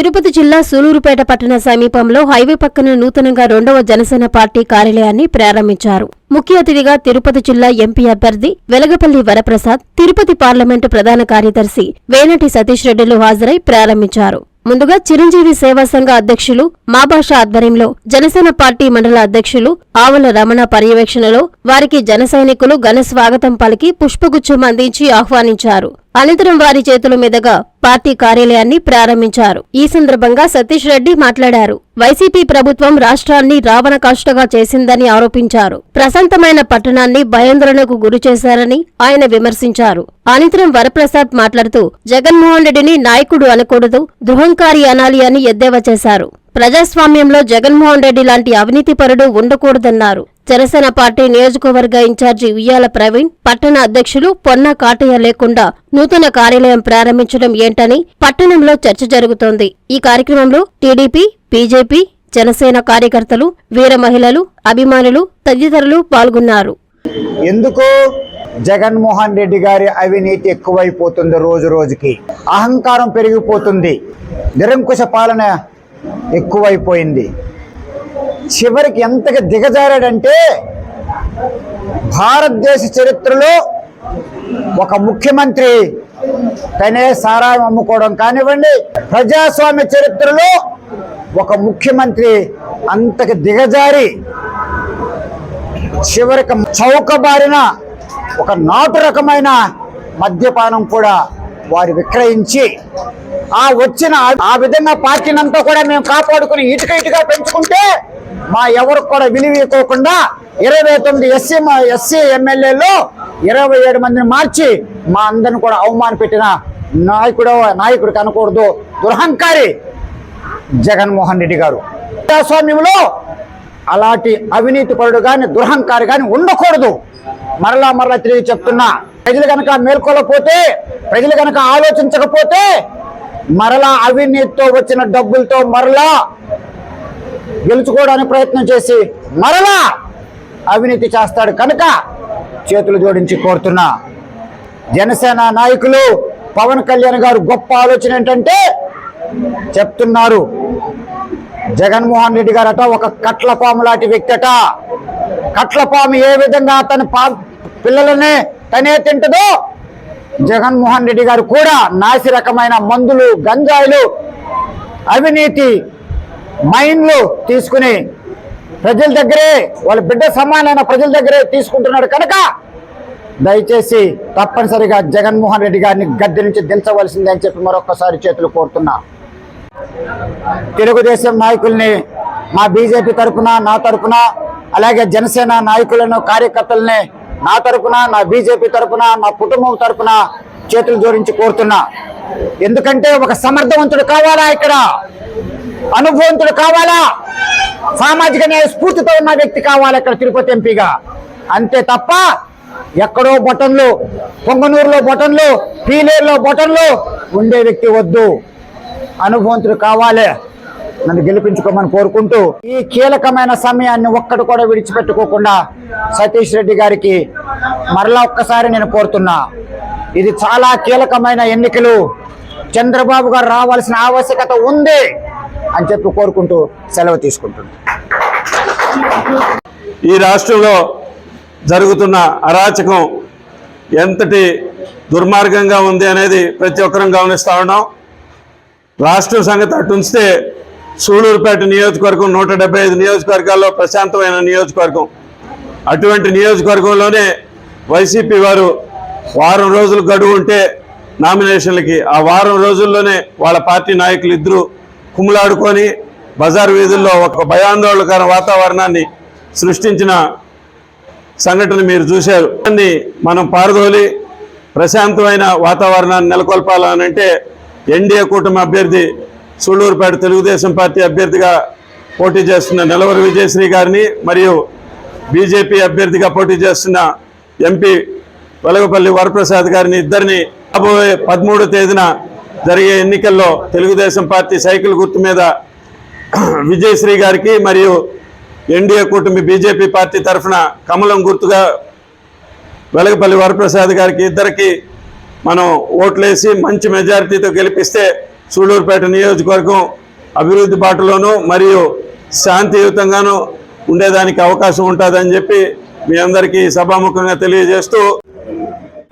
తిరుపతి జిల్లా సూలూరుపేట పట్టణ సమీపంలో హైవే పక్కన నూతనంగా రెండవ జనసేన పార్టీ కార్యాలయాన్ని ప్రారంభించారు. ముఖ్య అతిథిగా తిరుపతి జిల్లా ఎంపీ అభ్యర్థి వెలగపల్లి వరప్రసాద్ తిరుపతి పార్లమెంటు ప్రధాన కార్యదర్శి వేనటి సతీష్ రెడ్డిలు హాజరై ప్రారంభించారు. ముందుగా చిరంజీవి సేవా సంఘ అధ్యక్షులు మాభాష ఆధ్వర్యంలో జనసేన పార్టీ మండల అధ్యక్షులు ఆవుల రమణ పర్యవేక్షణలో వారికి జన సైనికులు ఘన స్వాగతం పలికి పుష్పగుచ్చం అందించి ఆహ్వానించారు. అనంతరం వారి చేతుల మీదుగా పార్టీ కార్యాలయాన్ని ప్రారంభించారు. ఈ సందర్భంగా సతీష్ రెడ్డి మాట్లాడారు. వైసీపీ ప్రభుత్వం రాష్ట్రాన్ని రావణ కాష్టగా చేసిందని ఆరోపించారు. ప్రశాంతమైన పట్టణాన్ని భయాందోళనకు గురి చేశారని ఆయన విమర్శించారు. అనంతరం వరప్రసాద్ మాట్లాడుతూ జగన్మోహన్ రెడ్డిని నాయకుడు అనకూడదు దుహంకారి అనాలి అని ఎద్దేవా చేశారు. ప్రజాస్వామ్యంలో జగన్మోహన్ రెడ్డి లాంటి అవినీతిపరుడు ఉండకూడదన్నారు. జనసేన పార్టీ నియోజకవర్గ ఇన్ఛార్జి ఉయ్యాల ప్రవీణ్ పట్టణ అధ్యక్షులు పొన్న కాటయ్య లేకుండా నూతన కార్యాలయం ప్రారంభించడం ఏంటని పట్టణంలో చర్చ జరుగుతోంది. ఈ కార్యక్రమంలో టీడీపీ బీజేపీ జనసేన కార్యకర్తలు వీర మహిళలు అభిమానులు తదితరులు పాల్గొన్నారు. ఎందుకు? జగన్మోహన్ రెడ్డి గారి అవినీతి ఎక్కువైపోతుంది రోజు రోజుకి. అహంకారం పెరిగిపోతుంది. నిరంకుశ పాలన ఎక్కువైపోయింది. చివరికి ఎంతగా దిగజారాడంటే భారతదేశ చరిత్రలో ఒక ముఖ్యమంత్రి తనే సారాయం అమ్ముకోవడం కానివ్వండి ప్రజాస్వామ్య చరిత్రలో ఒక ముఖ్యమంత్రి అంతకు దిగజారి చివరికి చౌకబారిన ఒక నాటు రకమైన మద్యపానం కూడా వారు విక్రయించి ఆ వచ్చిన ఆ విధంగా పార్టీని అంతా కూడా మేము కాపాడుకుని ఇటుక ఇటుగా పెంచుకుంటే మా ఎవరికి కూడా విలువకోకుండా ఇరవై తొమ్మిది ఎస్సీ ఎస్సీ ఎమ్మెల్యేలు ఇరవై ఏడు మందిని మార్చి మా అందరిని కూడా అవమాన పెట్టిన నాయకుడు నాయకుడు కనకూడదు దురహంకారి జగన్మోహన్ రెడ్డి గారు. ప్రజాస్వామ్యంలో అలాంటి అవినీతి పరుడు కానీ దురహంకారి కానీ ఉండకూడదు. మరలా మరలా తిరిగి చెప్తున్నా ప్రజలు కనుక మేల్కొలపోతే ప్రజలు కనుక ఆలోచించకపోతే మరలా అవినీతితో వచ్చిన డబ్బులతో మరలా గెలుచుకోవడానికి ప్రయత్నం చేసి మరలా అవినీతి చేస్తాడు కనుక చేతులు జోడించి కోరుతున్నా. జనసేన నాయకులు పవన్ కళ్యాణ్ గారు గొప్ప ఆలోచన ఏంటంటే చెప్తున్నారు జగన్మోహన్ రెడ్డి గారట ఒక కట్లపాము లాంటి వ్యక్తి అట. కట్లపాము ఏ విధంగా తన పా పిల్లలనే తనే తింటదో జగన్మోహన్ రెడ్డి గారు కూడా నాసి రకమైన మందులు గంజాయిలు అవినీతి మైండ్లు తీసుకుని ప్రజల దగ్గరే వాళ్ళ బిడ్డ సమానమైన ప్రజల దగ్గరే తీసుకుంటున్నాడు కనుక దయచేసి తప్పనిసరిగా జగన్మోహన్ రెడ్డి గారిని గద్దె నుంచి దించవలసిందే అని చెప్పి మరొకసారి చేతులు కోరుతున్నా. తెలుగుదేశం నాయకుల్ని మా బీజేపీ తరఫున నా తరపున అలాగే జనసేన నాయకులను కార్యకర్తల్ని నా తరపున నా బీజేపీ తరఫున నా కుటుంబం తరపున చేతులు జోడించి కోరుతున్నా. ఎందుకంటే ఒక సమర్థవంతుడు కావాలా ఇక్కడ? అనుభవంతుడు కావాలా? సామాజిక న్యాయ స్ఫూర్తితో ఉన్న వ్యక్తి కావాలి ఇక్కడ తిరుపతి ఎంపీగా? అంతే తప్ప ఎక్కడో బొటన్లు పొంగనూరులో బొటన్లు పీలేరులో బొటన్లు ఉండే వ్యక్తి వద్దు. అనుభవంతుడు కావాలి. నన్ను గెలిపించుకోమని కోరుకుంటూ ఈ కీలకమైన సమయాన్ని ఒక్కడు కూడా విడిచిపెట్టుకోకుండా సతీష్ రెడ్డి గారికి మరలా ఒక్కసారి నేను కోరుతున్నా. ఇది చాలా కీలకమైన ఎన్నికలు. చంద్రబాబు గారు రావాల్సిన ఆవశ్యకత ఉంది. అని చెప్పి కోరుకుంటూ సెలవు తీసుకుంటుంది. ఈ రాష్ట్రంలో జరుగుతున్న అరాచకం ఎంతటి దుర్మార్గంగా ఉంది అనేది ప్రతి ఒక్కరం గమనిస్తూ ఉన్నాం. రాష్ట్రం సంగతి అటు ఉంచితే సూళూరుపేట నియోజకవర్గం నూట డెబ్బై ఐదు నియోజకవర్గాల్లో ప్రశాంతమైన నియోజకవర్గం. అటువంటి నియోజకవర్గంలోనే వైసీపీ వారు వారం రోజులు గడువు ఉంటే నామినేషన్లకి ఆ వారం రోజుల్లోనే వాళ్ళ పార్టీ నాయకులు ఇద్దరు కుమ్ములాడుకొని బజార్ వీధుల్లో ఒక భయాందోళనకర వాతావరణాన్ని సృష్టించిన సంఘటన మీరు చూశారు. దాన్ని మనం పారదోలి ప్రశాంతమైన వాతావరణాన్ని నెలకొల్పాలనంటే ఎన్డీఏ కూటమి అభ్యర్థి సూళ్ళూరుపేట తెలుగుదేశం పార్టీ అభ్యర్థిగా పోటీ చేస్తున్న నిలవరి విజయశ్రీ గారిని మరియు బీజేపీ అభ్యర్థిగా పోటీ చేస్తున్న ఎంపీ వెలగపల్లి వరప్రసాద్ గారిని ఇద్దరిని రాబోయే పదమూడో తేదీన జరిగే ఎన్నికల్లో తెలుగుదేశం పార్టీ సైకిల్ గుర్తు మీద విజయశ్రీ గారికి మరియు ఎన్డీఏ కూటమి బీజేపీ పార్టీ తరఫున కమలం గుర్తుగా వెలగపల్లి వరప్రసాద్ గారికి ఇద్దరికి మనం ఓట్లేసి మంచి మెజారిటీతో గెలిపిస్తే సూళ్ళూరుపేట నియోజకవర్గం అభివృద్ధి బాటలోనూ మరియు శాంతియుతంగాను ఉండేదానికి అవకాశం ఉంటుందని చెప్పి మీ అందరికీ సభాముఖంగా తెలియజేస్తూ